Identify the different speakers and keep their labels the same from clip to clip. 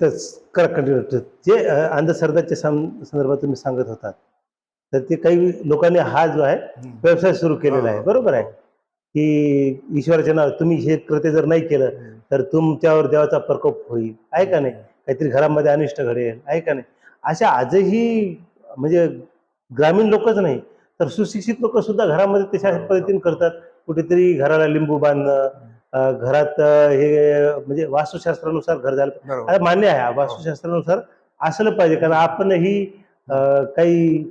Speaker 1: तेच करा कंटिन्यू जे अंधश्रद्धाच्या संदर्भात तुम्ही सांगत होता तर ते काही लोकांनी हा जो आहे व्यवसाय सुरू केलेला आहे. बरोबर आहे? की ईश्वराच्या नाव तुम्ही हे कृत्य जर नाही केलं तर तुमच्यावर देवाचा प्रकोप होईल. आहे का नाही? काहीतरी घरामध्ये अनिष्ट घडेल. आहे का नाही? अशा आजही म्हणजे ग्रामीण लोकच नाही तर सुशिक्षित लोक सुद्धा घरामध्ये तशा पद्धतीने करतात. कुठेतरी घराला लिंबू बांधणं घरात हे म्हणजे वास्तुशास्त्रानुसार घर झालं मान्य आहे वास्तुशास्त्रानुसार असलं पाहिजे कारण आपणही अ, काही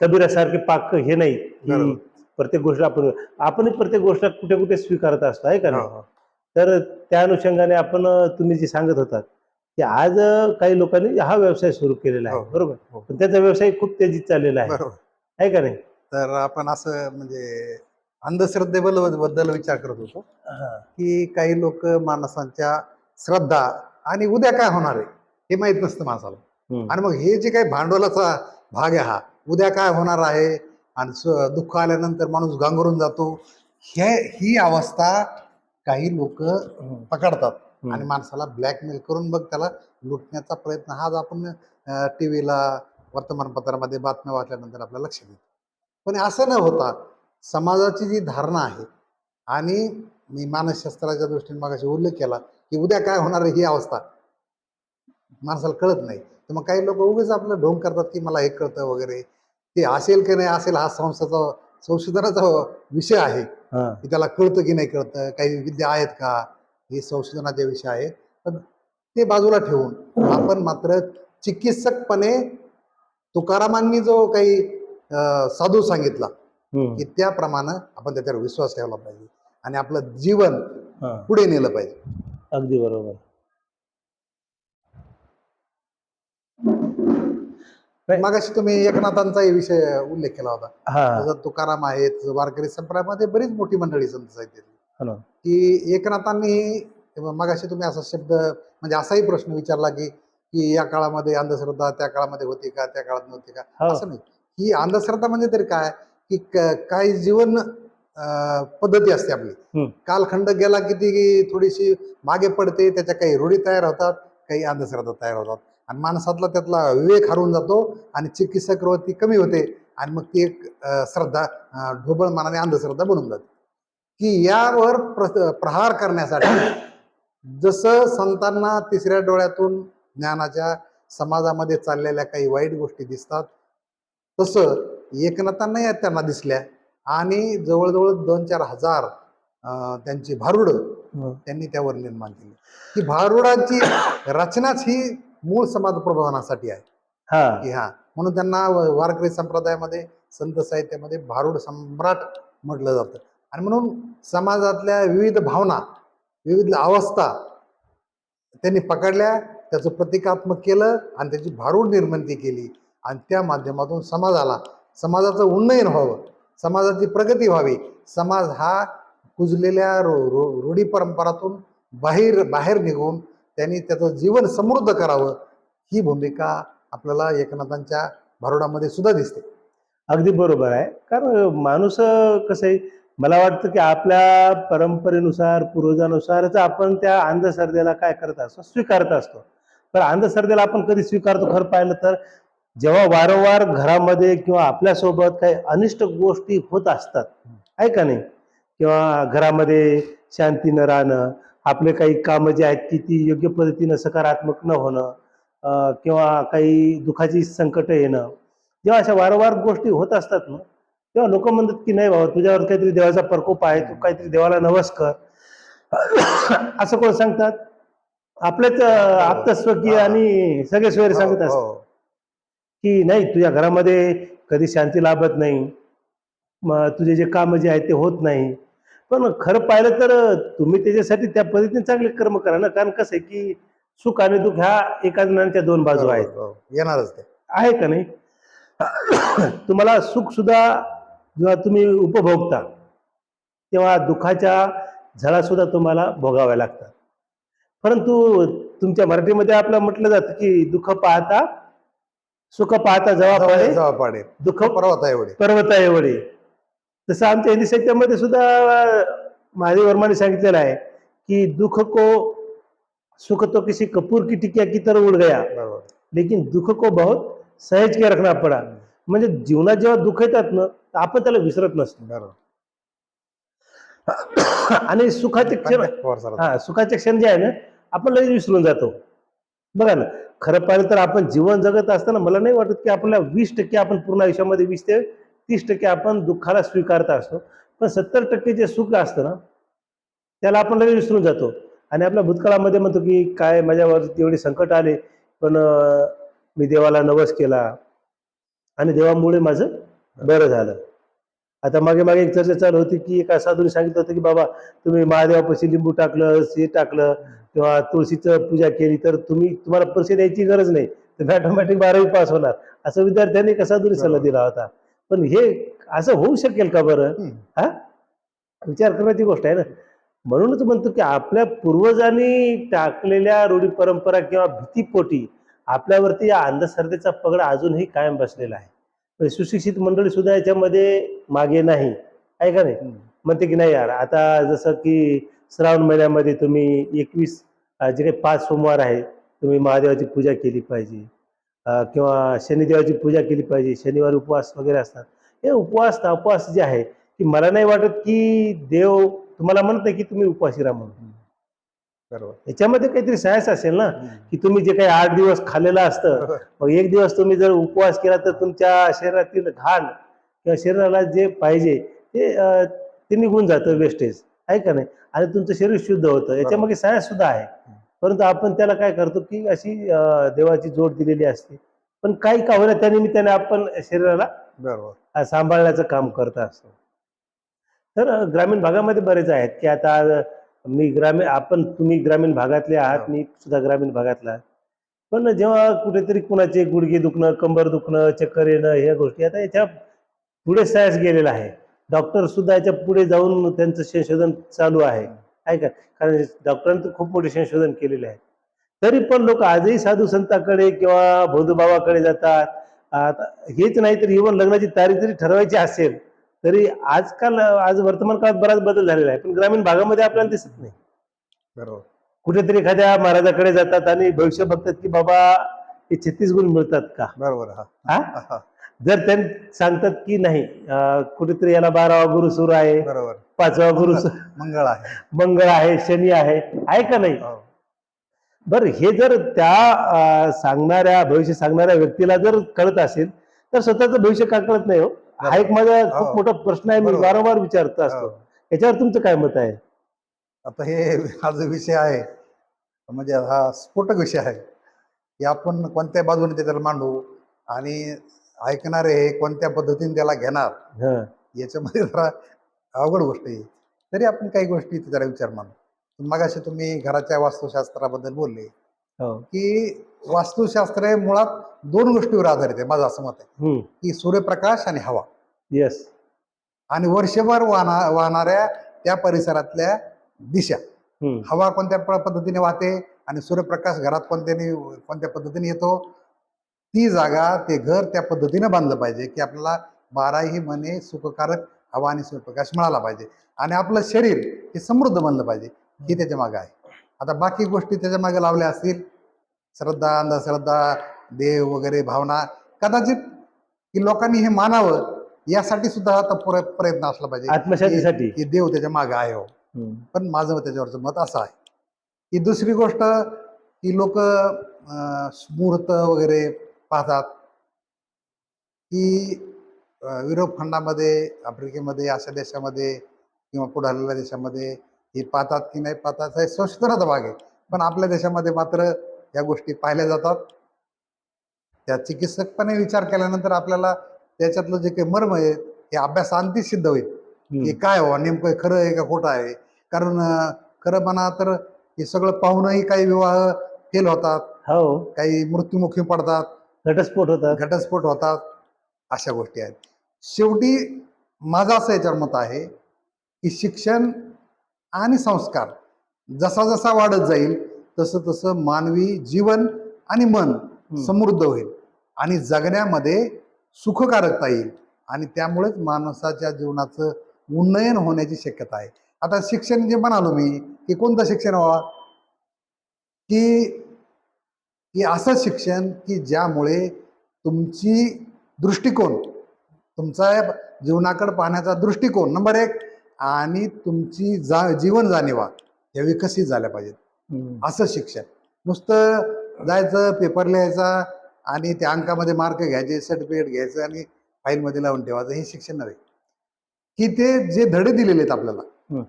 Speaker 1: कबीरासारखे पाक हे नाही की. प्रत्येक गोष्ट आपण आपण प्रत्येक गोष्ट कुठे कुठे स्वीकारत असतो आहे का
Speaker 2: हो, हो.
Speaker 1: तर त्या अनुषंगाने आपण तुम्ही जे सांगत होतात की आज काही लोकांनी हा व्यवसाय सुरू केलेला आहे.
Speaker 2: हो,
Speaker 1: बरोबर?
Speaker 2: हो.
Speaker 1: पण त्याचा व्यवसाय खूप तेजीत चाललेला आहे. आहे का नाही?
Speaker 2: तर आपण असं म्हणजे अंधश्रद्धेबद्दल बद्दल विचार करत होतो
Speaker 1: हा.
Speaker 2: की काही लोक माणसांच्या श्रद्धा आणि उद्या काय होणार आहे हे माहीत नसतं माणसाला. आणि मग हे जे काही भांडवलाचा भाग आहे हा उद्या काय होणार आहे? आणि दुःख आल्यानंतर माणूस गांगरून जातो. हे ही अवस्था काही लोक पकडतात. आणि माणसाला ब्लॅकमेल करून मग त्याला लुटण्याचा प्रयत्न. हा आपण टी व्हीला वर्तमानपत्रामध्ये बातम्या वाचल्यानंतर आपल्याला लक्षात येतं पण असं न होता समाजाची जी धारणा आहे आणि मी मानसशास्त्राच्या दृष्टीने मागाशी उल्लेख केला की उद्या काय होणार आहे ही अवस्था माणसाला कळत नाही. तर मग काही लोक उगेच आपलं ढोंग करतात की मला हे कळतं वगैरे. ते असेल की नाही असेल हा संस्थाचा संशोधनाचा विषय आहे. की त्याला कळतं की नाही कळतं? काही विद्या आहेत का? हे संशोधनाचे विषय आहेत पण ते बाजूला ठेवून आपण मात्र चिकित्सकपणे तुकारामांनी जो काही साधू सांगितला. की त्याप्रमाणे आपण त्याच्यावर विश्वास ठेवला पाहिजे आणि आपलं जीवन. पुढे नेलं पाहिजे
Speaker 1: अगदी बरोबर.
Speaker 2: मगाशी तुम्ही एकनाथांचाही विषय उल्लेख केला होता
Speaker 1: हा
Speaker 2: तुकाराम आहेत वारकरी संप्रदायामध्ये बरीच मोठी मंडळी संत साहित्य. की एकनाथांनी मगाशी तुम्ही असा शब्द म्हणजे असाही प्रश्न विचारला की की या काळामध्ये अंधश्रद्धा त्या काळामध्ये होती का त्या काळात नव्हती का?
Speaker 1: हो.
Speaker 2: असं नाही. ही अंधश्रद्धा म्हणजे तरी काय? की क- काही जीवन पद्धती असते आपली. कालखंड गेला की ती थोडीशी मागे पडते त्याच्या काही रूढी तयार होतात काही अंधश्रद्धा तयार होतात. आणि माणसातला त्यातला विवेक हरवून जातो आणि चिकित्सक वृत्ती कमी होते आणि मग ती एक श्रद्धा ढोबळ मानाने अंधश्रद्धा बनून जाते. की यावर प्र प्रहार करण्यासाठी जसं संतांना तिसऱ्या डोळ्यातून ज्ञानाच्या समाजामध्ये चाललेल्या काही वाईट गोष्टी दिसतात तसं एकनाथांनाही त्यांना दिसल्या. आणि जवळजवळ दोन चार हजार त्यांची भारुडं
Speaker 1: हम्म.
Speaker 2: त्यांनी त्यावर निर्माण केली. की भारुडांची रचनाच ही मूळ समाज प्रबोधनासाठी आहे.
Speaker 1: हा.
Speaker 2: की हा म्हणून त्यांना वारकरी संप्रदायामध्ये संत साहित्यामध्ये भारुड सम्राट म्हटलं जातं. आणि म्हणून समाजातल्या विविध भावना विविध अवस्था त्यांनी पकडल्या त्याचं प्रतिकात्मक केलं आणि त्याची भारूड निर्मिती केली. आणि त्या माध्यमातून समाजाला समाजाचं उन्नयन व्हावं समाजाची प्रगती व्हावी. समाज हा कुजलेल्या रो रो रूढी परंपरातून बाहेर बाहेर निघून त्यांनी त्याचं जीवन समृद्ध करावं ही भूमिका आपल्याला एकनाथांच्या भारुडामध्ये सुद्धा दिसते.
Speaker 1: अगदी बरोबर आहे. कारण माणूस कसं आहे मला वाटतं की आपल्या परंपरेनुसार पूर्वजानुसारच आपण त्या अंधश्रद्धेला काय करत असतो? स्वीकारत असतो. तर अंधश्रद्धेला आपण कधी स्वीकारतो खरं पाहिलं तर जेव्हा वारंवार घरामध्ये किंवा आपल्यासोबत काही अनिष्ट गोष्टी होत असतात आहे का नाही? किंवा घरामध्ये शांती न राहणं आपले काही कामं जे आहेत की ती योग्य पद्धतीनं सकारात्मक न होणं किंवा काही दुखाची संकट येणं जेव्हा अशा वारंवार गोष्टी होत असतात ना तेव्हा लोक म्हणतात की नाही बाबा तुझ्यावर काहीतरी देवाचा प्रकोप आहे तू काहीतरी देवाला नवस कर. असं कोण सांगतात? आपलेच अं, आप्तस्वकीय आणि सगळे सोयरे सांगत असतात.
Speaker 2: हो,
Speaker 1: की नाही तुझ्या घरामध्ये कधी शांती लाभत नाही. मग तुझे जे काम जे आहेत ते होत नाही. पण खरं पाहिलं तर तुम्ही त्याच्यासाठी त्या पद्धतीने चांगले कर्म करा ना. कारण कसं आहे की सुख आणि दुःख ह्या एका जणांच्या दोन बाजू आहेत.
Speaker 2: हो, हो. येणारच ते.
Speaker 1: आहे का नाही? तुम्हाला सुख सुद्धा जेव्हा तुम्ही उपभोगता तेव्हा दुःखाच्या झळा सुद्धा तुम्हाला भोगाव्या लागतात. परंतु तुमच्या मराठीमध्ये आपलं म्हटलं जातं की दुःख पाहता सुख पाहता जवा पडे दुःख
Speaker 2: पर्वत आहे एवढे.
Speaker 1: पर्वता एवढे. तसं आमच्या हिंदी साहित्यामध्ये सुद्धा महादेव वर्माने सांगितलेलं आहे की दुःख को सुख तो किसी कपूर की टिकिया की तरह उड़ गया. लेकिन दुःख को बहुत सहज के रखना पडा. म्हणजे जीवनात जेव्हा दुःख येतात ना तर आपण त्याला विसरत नसतो.
Speaker 2: बरोबर.
Speaker 1: आणि सुखाचे क्षण हा सुखाचे क्षण जे आहे ना आपण लगेच विसरून जातो. बघा ना खरं पाहिलं तर आपण जीवन जगत असताना मला नाही वाटत की आपल्याला वीस टक्के आपण पूर्ण आयुष्यामध्ये वीस ते तीस टक्के आपण दुःखाला स्वीकारता असतो. पण सत्तर टक्के जे सुख असतं ना त्याला आपण लगेच विसरून जातो. आणि आपल्या भूतकाळामध्ये म्हणतो की काय माझ्यावर तेवढे संकट आले पण मी देवाला नवस केला आणि देवामुळे माझं बरं झालं. आता मागे मागे एक चर्चा चालू होती की एका साधूने सांगितलं होतं की बाबा तुम्ही महादेवापाशी लिंबू टाकलं हे टाकलं किंवा तुळशीचं पूजा केली तर तुम्ही तुम्हाला पैसे द्यायची गरज नाही. तुम्ही ऑटोमॅटिक बारावी पास होणार. असं विद्यार्थ्यांनी एका साधूने सल्ला दिला होता. पण हे असं होऊ शकेल का बरं? हा? विचार करण्याची गोष्ट आहे ना. म्हणूनच म्हणतो की आपल्या पूर्वजांनी टाकलेल्या रूढी परंपरा किंवा भीतीपोटी आपल्यावरती या अंधश्रद्धेचा पगड अजूनही कायम बसलेला आहे. सुशिक्षित मंडळी सुद्धा याच्यामध्ये मागे नाही. आहे का नाही? म्हणते की नाही यार आता जसं की श्रावण महिन्यामध्ये तुम्ही एकवीस जे काही पाच सोमवार आहे तुम्ही महादेवाची पूजा केली पाहिजे. किंवा शनिदेवाची पूजा केली पाहिजे शनिवारी उपवास वगैरे असतात. हे उपवास उपवास जे आहे की मला नाही वाटत की देव तुम्हाला म्हणत नाही की तुम्ही उपवासी राहा म्हणून.
Speaker 2: बरोबर
Speaker 1: याच्यामध्ये काहीतरी सायन्स असेल ना की तुम्ही जे काही आठ दिवस खाल्लेलं असतं. मग एक दिवस तुम्ही जर उपवास केला तर तुमच्या शरीरातील घाण किंवा शरीराला जे पाहिजे ते ते निघून जातं वेस्टेज आहे का नाही? आणि तुमचं शरीर शुद्ध होतं. याच्यामध्ये सायन्स सुद्धा आहे. परंतु आपण त्याला काय करतो की अशी देवाची जोड दिलेली असते. पण काही का होईना त्या निमित्ताने आपण शरीराला
Speaker 2: बरोबर.
Speaker 1: सांभाळण्याचं काम करत असतो. तर ग्रामीण भागामध्ये बरेच आहेत की आता मी ग्रामीण आपण तुम्ही ग्रामीण भागातले आहात
Speaker 2: हो.
Speaker 1: मी सुद्धा ग्रामीण भागातला आहे. पण जेव्हा कुठेतरी कुणाचे गुडघे दुखणं कंबर दुखणं चक्कर येणं ह्या गोष्टी आता याच्यापुढे सायन्स गेलेला आहे. डॉक्टर सुद्धा याच्यापुढे जाऊन त्यांचं संशोधन चालू आहे. आहे का? कारण डॉक्टरांनी तर खूप मोठे संशोधन केलेले आहे. तरी पण लोक आजही साधू संतांकडे किंवा बौद्धबाबाकडे जातात. आता हेच नाही तर इव्हन लग्नाची तारीख जरी ठरवायची असेल तरी आजकाल आज वर्तमान काळात बराच बदल झालेला आहे पण ग्रामीण भागामध्ये आपल्याला दिसत नाही.
Speaker 2: बरोबर.
Speaker 1: कुठेतरी एखाद्या महाराजाकडे जातात आणि भविष्य बघतात की बाबा हे छत्तीस गुण मिळतात का?
Speaker 2: बरोबर हा.
Speaker 1: जर त्यांनी सांगतात की नाही कुठेतरी याला बारावा गुरु सुरू आहे
Speaker 2: बरोबर.
Speaker 1: पाचवा गुरु
Speaker 2: मंगळ आहे.
Speaker 1: मंगळ आहे शनी आहे आहे का नाही?
Speaker 2: हो.
Speaker 1: बरं हे जर त्या सांगणाऱ्या भविष्य सांगणाऱ्या व्यक्तीला जर कळत असेल तर स्वतःचं भविष्य का कळत नाही हो? हा एक माझा खूप
Speaker 2: हो.
Speaker 1: मोठा प्रश्न आहे मी. वारंवार विचारतो असतो
Speaker 2: हो.
Speaker 1: याच्यावर तुमचं काय मत आहे
Speaker 2: आता हे हा जो विषय आहे म्हणजे हा स्फोटक विषय आहे की आपण कोणत्या बाजूने त्याला मांडू आणि ऐकणारे हे कोणत्या पद्धतीने त्याला घेणार याच्यामध्ये जरा अवघड गोष्ट आहे तरी आपण काही गोष्टी जरा विचार मानू मगाशी तुम्ही घराच्या वास्तुशास्त्राबद्दल बोलले. की वास्तुशास्त्र हे मुळात दोन गोष्टीवर आधारित आहे माझं असं मत आहे. की सूर्यप्रकाश आणि हवा.
Speaker 1: येस
Speaker 2: आणि वर्षभर वाहना वाहणाऱ्या त्या परिसरातल्या दिशा. हवा कोणत्या पद्धतीने वाहते आणि सूर्यप्रकाश घरात कोणत्याने कोणत्या पद्धतीने येतो ती जागा ते घर त्या पद्धतीने बांधलं पाहिजे की आपल्याला बाराही महिने सुखकारक हवा आणि सूर्यप्रकाश मिळाला पाहिजे. आणि आपलं शरीर हे समृद्ध बनलं पाहिजे ही त्याच्यामागे आहे. आता बाकी गोष्टी त्याच्यामागे लावल्या असतील. श्रद्धा अंधश्रद्धा देव वगैरे भावना कदाचित की लोकांनी हे मानावं यासाठी सुद्धा आता पुरे प्रयत्न असला पाहिजे.
Speaker 1: आत्मशांतीसाठी
Speaker 2: की देव त्याच्यामागे आहे हो. पण माझं त्याच्यावरचं मत असं आहे. की दुसरी गोष्ट की लोक मुहूर्त वगैरे पाहतात. की युरोप खंडामध्ये आफ्रिकेमध्ये अशा देशामध्ये किंवा पुढारलेल्या देशामध्ये हे पाहतात की नाही पाहतात हे संशोधनाचा भाग आहे. पण आपल्या देशामध्ये मात्र या गोष्टी पाहिल्या जातात. त्या चिकित्सकपणे विचार केल्यानंतर आपल्याला त्याच्यातलं जे काही मर्म आहे हे अभ्यासांती सिद्ध होईल. की काय हो नेमकं खरं आहे का खोटं आहे? कारण खरं म्हणा तर हे सगळं पाहूनही काही विवाह फेल होतात.
Speaker 1: हो.
Speaker 2: काही मृत्युमुखी पडतात.
Speaker 1: घटस्फोट होतात.
Speaker 2: घटस्फोट होतात. अशा गोष्टी आहेत. शेवटी माझं असं याच्यावर मत आहे की शिक्षण आणि संस्कार. जसा जसा वाढत जाईल तसं तसं मानवी जीवन आणि मन. समृद्ध होईल आणि जगण्यामध्ये सुखकारकता येईल आणि त्यामुळेच माणसाच्या जीवनाचं उन्नयन होण्याची शक्यता आहे. आता शिक्षण जे म्हणालो मी की कोणतं शिक्षण व्हावं? की की असं शिक्षण की ज्यामुळे तुमची दृष्टिकोन तुमचा जीवनाकडे पाहण्याचा दृष्टिकोन नंबर एक आणि तुमची जा जीवन जाणीवा या विकसित झाल्या पाहिजेत. असं शिक्षण नुसतं जायचं पेपर लिहायचा आणि त्या अंकामध्ये मार्क घ्यायचे सर्टिफिकेट घ्यायचं आणि फाईलमध्ये लावून ठेवायचं हे शिक्षण नव्हे की ते जे धडे दिलेले आहेत आपल्याला
Speaker 1: हं.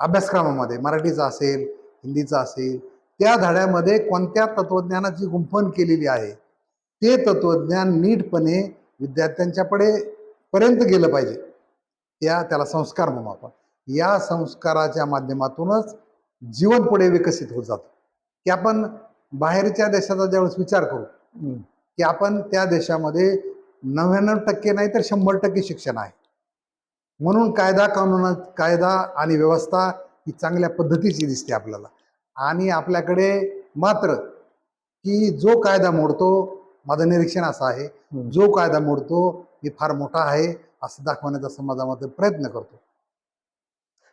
Speaker 2: अभ्यासक्रमामध्ये मराठीचा असेल हिंदीचा असेल त्या धड्यामध्ये कोणत्या तत्वज्ञानाची गुंफण केलेली आहे ते तत्वज्ञान नीटपणे विद्यार्थ्यांच्याकडे पर्यंत गेलं पाहिजे त्या त्याला संस्कार म्हणू आपण. या संस्काराच्या माध्यमातूनच जीवन पुढे विकसित होत जातं. की आपण बाहेरच्या देशाचा ज्यावेळेस विचार करू. की आपण त्या देशामध्ये नव्याण्णव टक्के नाही तर शंभर टक्के शिक्षण आहे. म्हणून कायदा कानून कायदा आणि व्यवस्था ही चांगल्या पद्धतीची दिसते आपल्याला. आणि आपल्याकडे मात्र की जो कायदा मोडतो माझं निरीक्षण असं आहे. जो कायदा मोडतो मी फार मोठा आहे. असं दाखवण्याचा समाजामध्ये प्रयत्न करतो.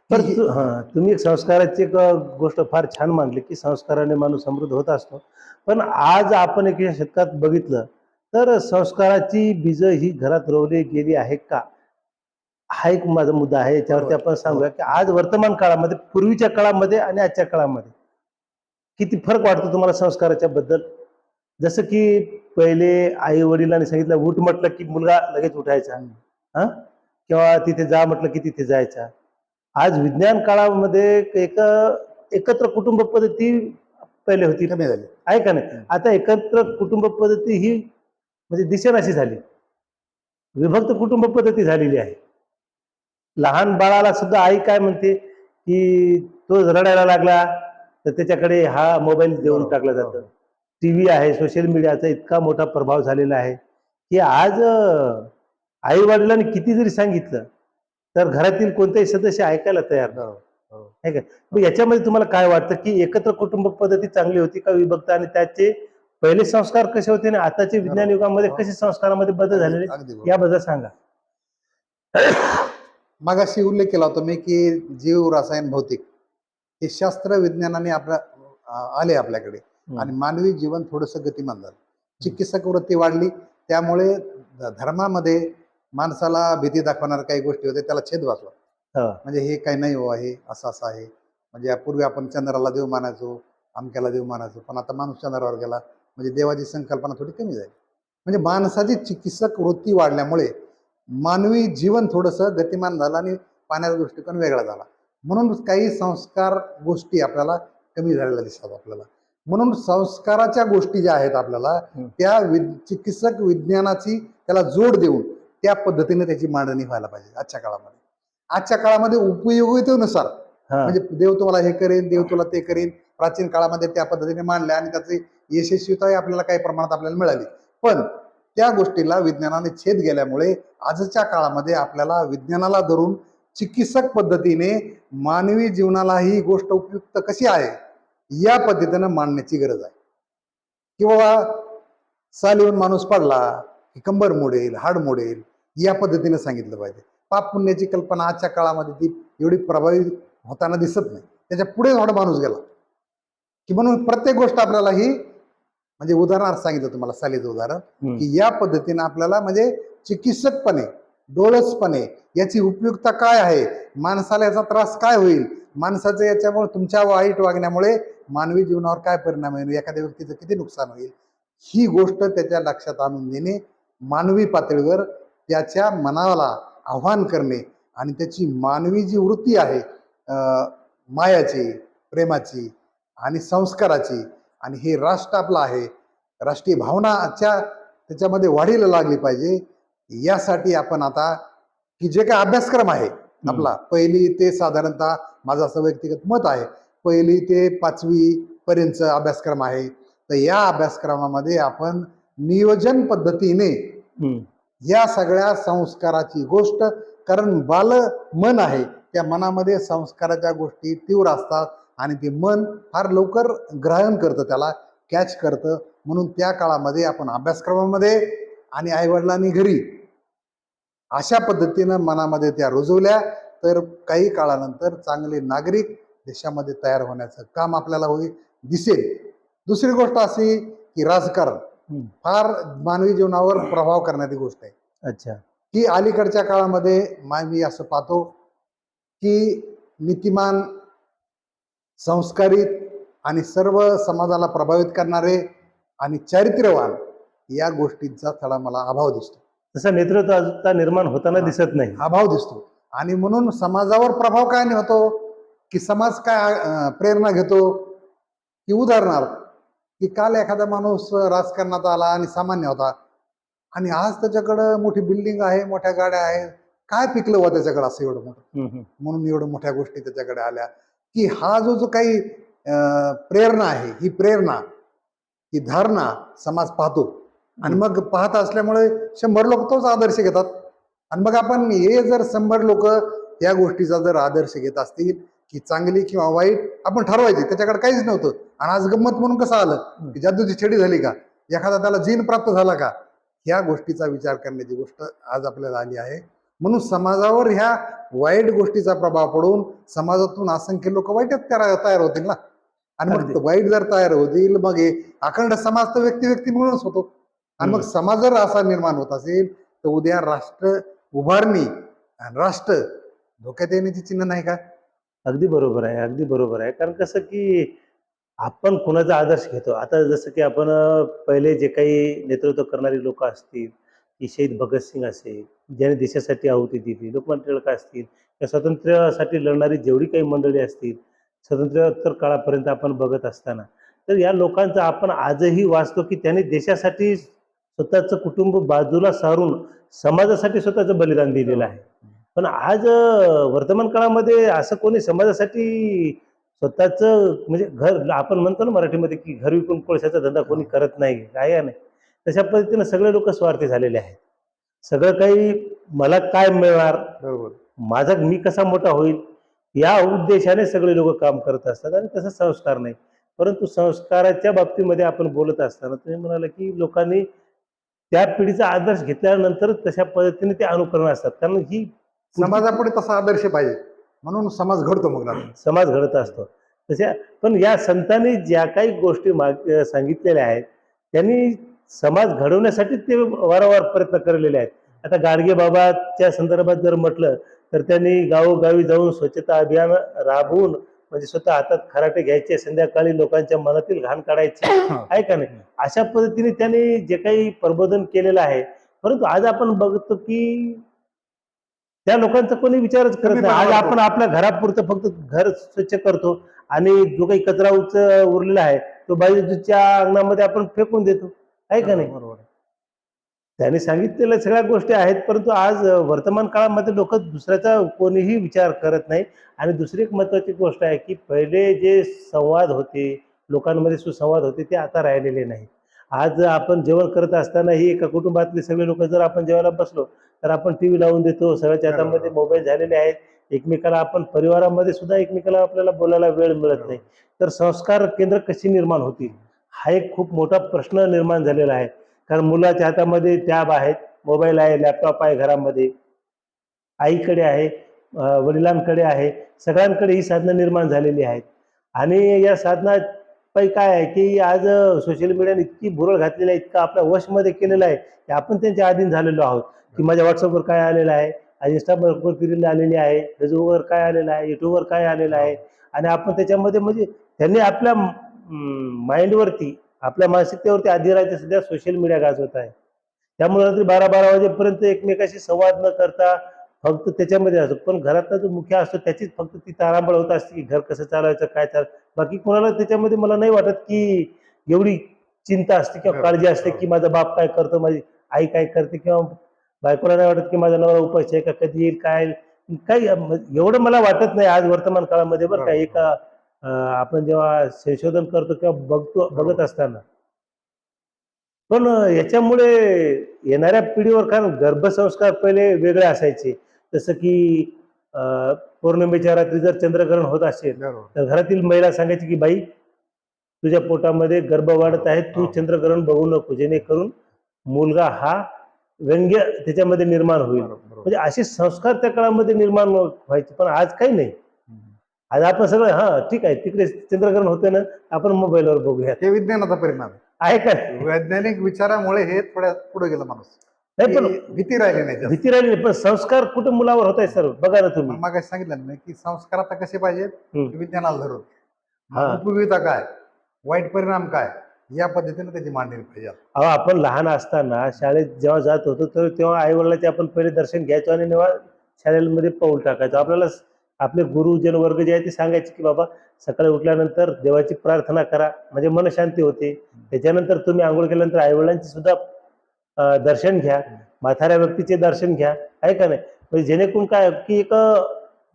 Speaker 1: पण
Speaker 2: की-
Speaker 1: तु- हा तुम्ही एक संस्काराची एक गोष्ट फार छान मांडली की संस्काराने माणूस समृद्ध होत असतो. पण आज आपण एक शतकात बघितलं तर संस्काराची बीज ही घरात रोवली गेली आहे का? हा एक माझा मुद्दा आहे. याच्यावरती. आपण सांगूया की आज वर्तमान काळामध्ये पूर्वीच्या काळामध्ये आणि आजच्या काळामध्ये किती फरक वाटतो तुम्हाला संस्काराच्या बद्दल? जसं की पहिले आई वडिलांनी सांगितलं उठ म्हटलं की मुलगा लगेच उठायचा. हा? किंवा तिथे जा म्हटलं की तिथे जायचा. आज विज्ञान काळामध्ये एक एकत्र कुटुंब पद्धती पहिले होती.
Speaker 2: कमी झाले.
Speaker 1: आहे का नाही. आता एकत्र कुटुंब पद्धती ही म्हणजे दिसेनाशी झाली. विभक्त कुटुंब पद्धती झालेली आहे. लहान बाळाला सुद्धा आई काय म्हणते की तो रडायला लागला तर त्याच्याकडे हा मोबाईल देऊन
Speaker 2: बरोबर,
Speaker 1: टाकला जातं.
Speaker 2: बरोबर.
Speaker 1: टीव्ही आहे सोशल मीडियाचा इतका मोठा प्रभाव झालेला आहे की आज आई वडिलांनी किती जरी सांगितलं तर घरातील कोणतेही सदस्य ऐकायला तयार नाही. मग याच्यामध्ये तुम्हाला काय वाटतं की एकत्र कुटुंब पद्धती चांगली होती का विभक्त आणि त्याचे पहिले संस्कार कसे होते आणि आताचे विज्ञान युगामध्ये कसे संस्कारामध्ये बदल झालेले. याबद्दल सांगा.
Speaker 2: मागाशी उल्लेख केला होता मी की जीव रसायन भौतिक हे शास्त्र विज्ञानाने आपल्या आले आपल्याकडे. आणि मानवी जीवन थोडंसं गतिमान झालं. चिकित्सक वृत्ती वाढली. त्यामुळे धर्मामध्ये माणसाला भीती दाखवणार काही गोष्टी होत्या त्याला छेद वाचला.
Speaker 1: हा.
Speaker 2: म्हणजे हे काही नाही हो आहे असं असं आहे. म्हणजे यापूर्वी आपण चंद्राला देव मानायचो अमक्याला देव मानायचो पण आता माणूस चंद्रावर गेला. म्हणजे देवाची संकल्पना थोडी कमी झाली. म्हणजे माणसाची चिकित्सक वृत्ती वाढल्यामुळे मानवी जीवन थोडंसं गतिमान झालं आणि पाण्याचा दृष्टिकोन वेगळा झाला. म्हणून काही संस्कार गोष्टी आपल्याला कमी झालेल्या दिसतात आपल्याला. म्हणून संस्काराच्या गोष्टी ज्या आहेत आपल्याला. त्या वि चिकित्सक विज्ञानाची त्याला जोड देऊन त्या पद्धतीने त्याची मांडणी व्हायला पाहिजे आजच्या काळामध्ये. आजच्या काळामध्ये उपयोगितेनुसार. म्हणजे देव तुम्हाला हे करेन देव तुला ते करेन. प्राचीन काळामध्ये त्या पद्धतीने मांडल्या आणि त्याची यशस्वीताही आपल्याला काही प्रमाणात आपल्याला मिळाली. पण त्या गोष्टीला विज्ञानाने छेद गेल्यामुळे आजच्या काळामध्ये आपल्याला विज्ञानाला धरून चिकित्सक पद्धतीने मानवी जीवनाला ही गोष्ट उपयुक्त कशी आहे? या पद्धतीनं मांडण्याची गरज आहे. किंवा साल येऊन माणूस पडला की कंबर मोडेल हाड मोडेल या पद्धतीने सांगितलं पाहिजे. पाप पुण्याची कल्पना आजच्या काळामध्ये ती एवढी प्रभावी होताना दिसत नाही. त्याच्या पुढे एवढा माणूस गेला. की म्हणून प्रत्येक गोष्ट आपल्याला ही म्हणजे उदाहरणार्थ सांगितलं तुम्हाला सालीचं उदाहरण. की या पद्धतीने आपल्याला म्हणजे चिकित्सकपणे डोळसपणे याची उपयुक्तता काय आहे? माणसाला याचा त्रास काय होईल? माणसाचं याच्यामुळे तुमच्या वाईट वागण्यामुळे मानवी जीवनावर काय परिणाम होईल? एखाद्या व्यक्तीचं किती नुकसान होईल? ही गोष्ट त्याच्या लक्षात आणून देणे मानवी पातळीवर त्याच्या मनाला आव्हान करणे आणि त्याची मानवी जी वृत्ती आहे मायाची प्रेमाची आणि संस्काराची आणि हे राष्ट्र आपलं आहे राष्ट्रीय भावनाच्या त्याच्यामध्ये वाढीला लागली पाहिजे. यासाठी आपण आता की जे काय अभ्यासक्रम आहे आपला पहिली ते साधारणतः माझं असं व्यक्तिगत मत आहे पहिली ते पाचवी पर्यंतचा अभ्यासक्रम आहे. तर या अभ्यासक्रमामध्ये आपण नियोजन पद्धतीने. या सगळ्या संस्काराची गोष्ट कारण बाल मन आहे. त्या मनामध्ये संस्काराच्या गोष्टी तीव्र असतात आणि ते मन फार लवकर ग्रहण करतं त्याला कॅच करतं. म्हणून त्या काळामध्ये आपण अभ्यासक्रमामध्ये आणि आईवडिलांनी घरी अशा पद्धतीनं मनामध्ये त्या रुजवल्या. तर काही काळानंतर चांगले नागरिक देशामध्ये तयार होण्याचं काम आपल्याला होईल दिसेल. दुसरी गोष्ट अशी की राजकारण. फार मानवी जीवनावर प्रभाव करणारी गोष्ट आहे.
Speaker 1: अच्छा.
Speaker 2: की अलीकडच्या काळामध्ये मा- मी असं पाहतो की नीतिमान संस्कारित आणि सर्व समाजाला प्रभावित करणारे आणि चारित्र्यवान या गोष्टींचा थोडा मला अभाव दिसतो.
Speaker 1: तसा नेतृत्व आता निर्माण होताना. दिसत नाही.
Speaker 2: अभाव दिसतो. आणि म्हणून समाजावर प्रभाव काय नाही होतो की समाज काय प्रेरणा घेतो की उदाहरणार्थ की काल एखादा माणूस राजकारणात आला आणि सामान्य होता. आणि आज त्याच्याकडं मोठी बिल्डिंग आहे मोठ्या गाड्या आहेत. काय पिकलं व त्याच्याकडे असं एवढं मोठं. म्हणून एवढं मोठ्या गोष्टी त्याच्याकडे आल्या. की हा जो जो काही प्रेरणा आहे ही प्रेरणा ही धारणा समाज पाहतो. आणि मग पाहत असल्यामुळे शंभर लोक तोच आदर्श घेतात. आणि मग आपण हे जर शंभर लोक या गोष्टीचा जर आदर्श घेत असतील की चांगली किंवा वाईट आपण ठरवायची त्याच्याकडे काहीच नव्हतं. आणि आज गंमत म्हणून कसं आलं? की जादूची छडी झाली का? एखादा त्याला जीन प्राप्त झाला का? ह्या गोष्टीचा विचार करण्याची गोष्ट आज आपल्याला आली आहे. म्हणून समाजावर ह्या वाईट गोष्टीचा प्रभाव पडून समाजातून असंख्य लोक वाईटच तयार तयार होतील ना? आणि मग. वाईट जर तयार होतील मग हे अखंड समाज तर व्यक्ती व्यक्ती मिळूनच होतो. आणि मग. समाज जर असा निर्माण होत असेल तर उद्या राष्ट्र उभारणी आणि राष्ट्र धोक्यात येण्याची चिन्ह नाही का?
Speaker 1: अगदी बरोबर आहे अगदी बरोबर आहे. कारण कसं की आपण कुणाचा आदर्श घेतो. आता जसं की आपण पहिले जे काही नेतृत्व करणारी लोक असतील की शहीद भगतसिंग असेल ज्याने देशासाठी आहुती दिली लोकमान्य टिळक असतील या स्वातंत्र्यासाठी लढणारी जेवढी काही मंडळी असतील स्वातंत्र्योत्तर काळापर्यंत आपण बघत असताना तर या लोकांचा आपण आजही वाचतो की त्यांनी देशासाठी स्वतःचं कुटुंब बाजूला सारून समाजासाठी स्वतःचं बलिदान दिलेलं आहे. पण आज वर्तमान काळामध्ये असं कोणी समाजासाठी स्वतःचं म्हणजे घर आपण म्हणतो ना मराठीमध्ये की घर विकून कोळशाचा धंदा कोणी करत नाही काय नाही. तशा पद्धतीनं सगळे लोक स्वार्थी झालेले आहेत. सगळं काही मला काय मिळणार?
Speaker 2: बरोबर.
Speaker 1: माझा मी कसा मोठा होईल? या उद्देशाने सगळे लोक काम करत असतात आणि तसं संस्कार नाही. परंतु संस्काराच्या बाबतीमध्ये आपण बोलत असताना तुम्ही म्हणाला की लोकांनी त्या पिढीचा आदर्श घेतल्यानंतर तशा पद्धतीने ते अनुकरण असतात. कारण ही
Speaker 2: समाजापुढे तसा आदर्श पाहिजे. म्हणून समाज घडतो मग.
Speaker 1: समाज घडत असतो. तशा पण या संतांनी ज्या काही गोष्टी माग सांगितलेल्या आहेत त्यांनी समाज घडवण्यासाठी ते वारंवार प्रयत्न केलेले आहेत. आता गाडगे बाबाच्या संदर्भात जर म्हटलं तर त्यांनी गावोगावी जाऊन स्वच्छता अभियान राबवून म्हणजे स्वतः हातात खराटे घ्यायचे संध्याकाळी लोकांच्या मनातील घाण काढायची. आहे का नाही? अशा पद्धतीने त्यांनी जे काही प्रबोधन केलेलं आहे. परंतु आज आपण बघतो की त्या लोकांचा कोणी विचारच करत नाही. आज आपण आपल्या घरापुरतं फक्त घर स्वच्छ करतो आणि जो काही कचरा उच उरलेला आहे तो बाजूच्या अंगणामध्ये आपण फेकून देतो. आहे का नाही?
Speaker 2: बरोबर.
Speaker 1: त्यांनी सांगितलेल्या सगळ्या गोष्टी आहेत परंतु आज वर्तमान काळामध्ये लोक दुसऱ्याचा कोणीही विचार करत नाही. आणि दुसरी एक महत्वाची गोष्ट आहे की पहिले जे संवाद होते लोकांमध्ये सुसंवाद होते ते आता राहिलेले नाही आज आपण जेवण करत असतानाही एका कुटुंबातले सगळे लोक जर आपण जेवायला बसलो तर आपण टी व्ही लावून देतो. सगळ्याच्या हातामध्ये मोबाईल झालेले आहेत. एकमेकाला आपण परिवारामध्ये सुद्धा एकमेकाला आपल्याला बोलायला वेळ मिळत नाही. तर संस्कार केंद्र कशी निर्माण होतील? हा एक खूप मोठा प्रश्न निर्माण झालेला आहे. कारण मुलाच्या हातामध्ये टॅब आहेत. मोबाईल आहे लॅपटॉप आहे घरामध्ये. आईकडे आहे वडिलांकडे आहे. सगळ्यांकडे ही साधनं निर्माण झालेली आहेत. आणि या साधना पायी काय आहे की आज सोशल मीडियाने इतकी भुरळ घातलेली आहे इतकं आपल्या वशमध्ये केलेलं आहे की आपण त्यांच्या अधीन झालेलो आहोत. की माझ्या व्हॉट्सअपवर काय आलेलं आहे आज इंस्टावरती रील आलेली आहे फेसबुकवर काय आलेलं आहे युट्यूबवर काय आलेलं आहे. आणि आपण त्याच्यामध्ये म्हणजे त्यांनी आपल्या माइंडवरती आपल्या मानसिकतेवरती आधी राहायचं सध्या सोशल मीडिया गाजवत आहे. त्यामुळे रात्री बारा बारा वाजेपर्यंत एकमेकाशी संवाद न करता फक्त त्याच्यामध्ये असतो. पण घरातला जो मुख्य असतो त्याचीच फक्त ती तारांबळ होत असते की घर कसं चालवायचं काय चाल बाकी कोणाला त्याच्यामध्ये मला नाही वाटत की एवढी चिंता असते किंवा काळजी असते की माझा बाप काय करतो माझी आई काय करते किंवा बायकोला नाही वाटत की माझा नवरा उपाशी आहे का कधी येईल काय काही एवढं मला वाटत नाही आज वर्तमान काळामध्ये बरं का.
Speaker 2: बरोबर.
Speaker 1: एका आपण जेव्हा संशोधन करतो किंवा बघतो बघत असताना. पण याच्यामुळे येणाऱ्या पिढीवर कारण गर्भसंस्कार पहिले वेगळे असायचे. जसं की पौर्णिमेच्या रात्री जर चंद्रग्रहण होत असेल तर घरातील महिला सांगायची की बाई तुझ्या पोटामध्ये गर्भ वाढत आहे तू. चंद्रग्रहण बघू नको जेणेकरून मुलगा हा व्यंग्य त्याच्यामध्ये निर्माण होईल. म्हणजे असे संस्कार त्या काळामध्ये निर्माण व्हायचे पण आज काही नाही. आज आपण सगळं हा ठीक आहे तिकडे चंद्रग्रहण होते ना आपण मोबाईलवर बघूया
Speaker 2: हे विज्ञानाचा परिणाम आहे.
Speaker 1: का?
Speaker 2: वैज्ञानिक विचारामुळे हे थोड्या पुढे गेला माणूस.
Speaker 1: नाही पण
Speaker 2: भीती राहिली नाही.
Speaker 1: भीती राहिली नाही, पण संस्कार कुठे मुलावर होत आहे सर? बघा ना तुम्ही.
Speaker 2: मग सांगितलं ना की संस्कार आता कसे पाहिजेत. विज्ञानाला धरून. उपयोगिता काय? वाईट परिणाम काय? या पद्धतीने त्याची मांडणी पाहिजे.
Speaker 1: अहो आपण लहान असताना शाळेत जेव्हा जात होतो तर तेव्हा आई वडिलांचे आपण पहिले दर्शन घ्यायचो आणि तेव्हा शाळेमध्ये पाऊल टाकायचो. आपल्याला आपले गुरुजन वर्ग जे आहे ते सांगायचे की बाबा सकाळी उठल्यानंतर देवाची प्रार्थना करा. म्हणजे मन शांती होते. त्याच्यानंतर तुम्ही आंघोळ केल्यानंतर आई वडिलांचे सुद्धा दर्शन घ्या. म्हाताऱ्या व्यक्तीचे दर्शन घ्या. आहे का नाही? म्हणजे जेणेकरून काय की एक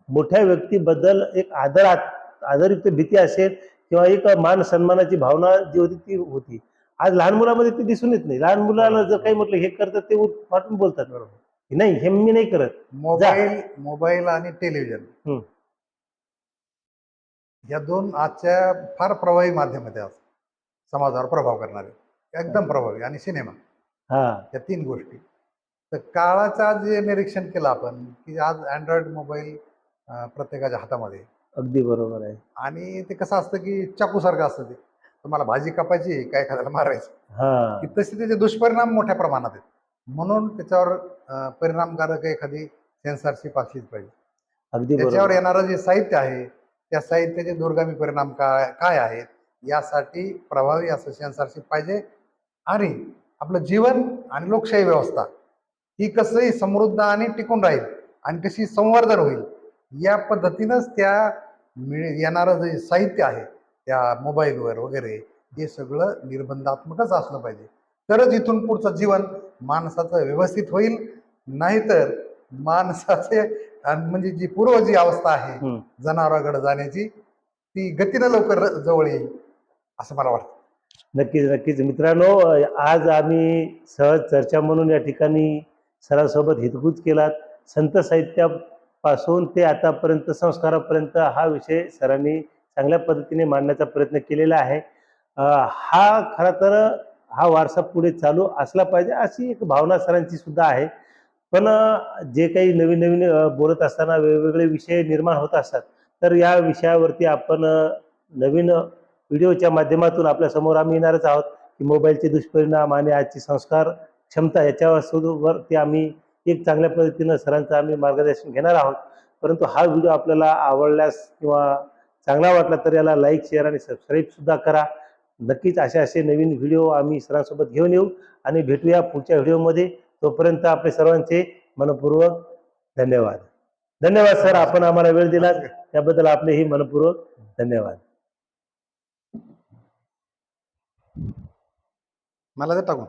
Speaker 1: मोठ्या व्यक्तीबद्दल एक आदर आदरयुक्त भीती असेल किंवा एक मान सन्मानाची भावना जी होती ती होती. आज लहान मुलामध्ये ते दिसून येत नाही. लहान मुलाला जर काही म्हटलं हे करतात ते वाटून बोलतात.
Speaker 2: बरोबर.
Speaker 1: नाही हे मी नाही करत.
Speaker 2: मोबाईल मोबाईल आणि टेलिव्हिजन. या दोन आजच्या फार प्रभावी माध्यम आहेत. समाजावर प्रभाव करणारे. एकदम प्रभावी. आणि सिनेमा.
Speaker 1: हा.
Speaker 2: या तीन गोष्टी. तर काळाचा जे निरीक्षण केलं आपण की आज अँड्रॉइड मोबाईल प्रत्येकाच्या हातामध्ये.
Speaker 1: अगदी बरोबर आहे.
Speaker 2: आणि ते कसं असतं की चाकूसारखं असतं ते. तुम्हाला भाजी कापायची काय एखाद्याला मारायचं.
Speaker 1: हा.
Speaker 2: की तसे त्याचे दुष्परिणाम मोठ्या प्रमाणात आहेत. म्हणून त्याच्यावर परिणामकारक एखादी सेन्सरशिप असलीच पाहिजे.
Speaker 1: अगदी
Speaker 2: त्याच्यावर येणारं जे साहित्य आहे त्या साहित्याचे दूरगामी परिणाम काय काय आहेत यासाठी प्रभावी असं सेन्सरशिप पाहिजे. आणि आपलं जीवन आणि लोकशाही व्यवस्था ही कसंही समृद्ध आणि टिकून राहील आणि कशी संवर्धन होईल. या पद्धतीनंच त्या मिळ येणारं जे साहित्य आहे त्या मोबाईलवर वगैरे हे सगळं निर्बंधात्मकच असलं पाहिजे. तरच इथून पुढचं जीवन माणसाचं व्यवस्थित होईल. नाहीतर माणसाचे म्हणजे जी पूर्व जी अवस्था आहे. जनावराकडे जाण्याची ती गतीनं लवकर जवळ येईल असं मला वाटतं.
Speaker 1: नक्कीच नक्कीच. मित्रांनो आज आम्ही सहज चर्चा म्हणून या ठिकाणी सरांसोबत हितगुज केलात. संत साहित्यापासून ते आतापर्यंत संस्कारापर्यंत हा विषय सरांनी चांगल्या पद्धतीने मांडण्याचा प्रयत्न केलेला आहे. हा खरं तर हा वारसा पुढे चालू असला पाहिजे अशी एक भावना सरांची सुद्धा आहे. पण जे काही नवीन नवीन बोलत असताना वेगवेगळे विषय निर्माण होत असतात. तर या विषयावरती आपण नवीन व्हिडिओच्या माध्यमातून आपल्यासमोर आम्ही येणारच आहोत. की मोबाईलचे दुष्परिणाम आणि आजची संस्कार क्षमता याच्यावर ते आम्ही एक चांगल्या पद्धतीनं सरांचं आम्ही मार्गदर्शन घेणार आहोत. परंतु हा व्हिडिओ आपल्याला आवडल्यास किंवा चांगला वाटला तर याला लाईक शेअर आणि सबस्क्राईबसुद्धा करा. नक्कीच असे असे नवीन व्हिडिओ आम्ही सरांसोबत घेऊन येऊ आणि भेटूया पुढच्या व्हिडिओमध्ये. तोपर्यंत आपले सर्वांचे मनपूर्वक धन्यवाद. धन्यवाद सर. आपण आम्हाला वेळ दिला त्याबद्दल आपलेही मनपूर्वक धन्यवाद.
Speaker 2: मला ते टाकून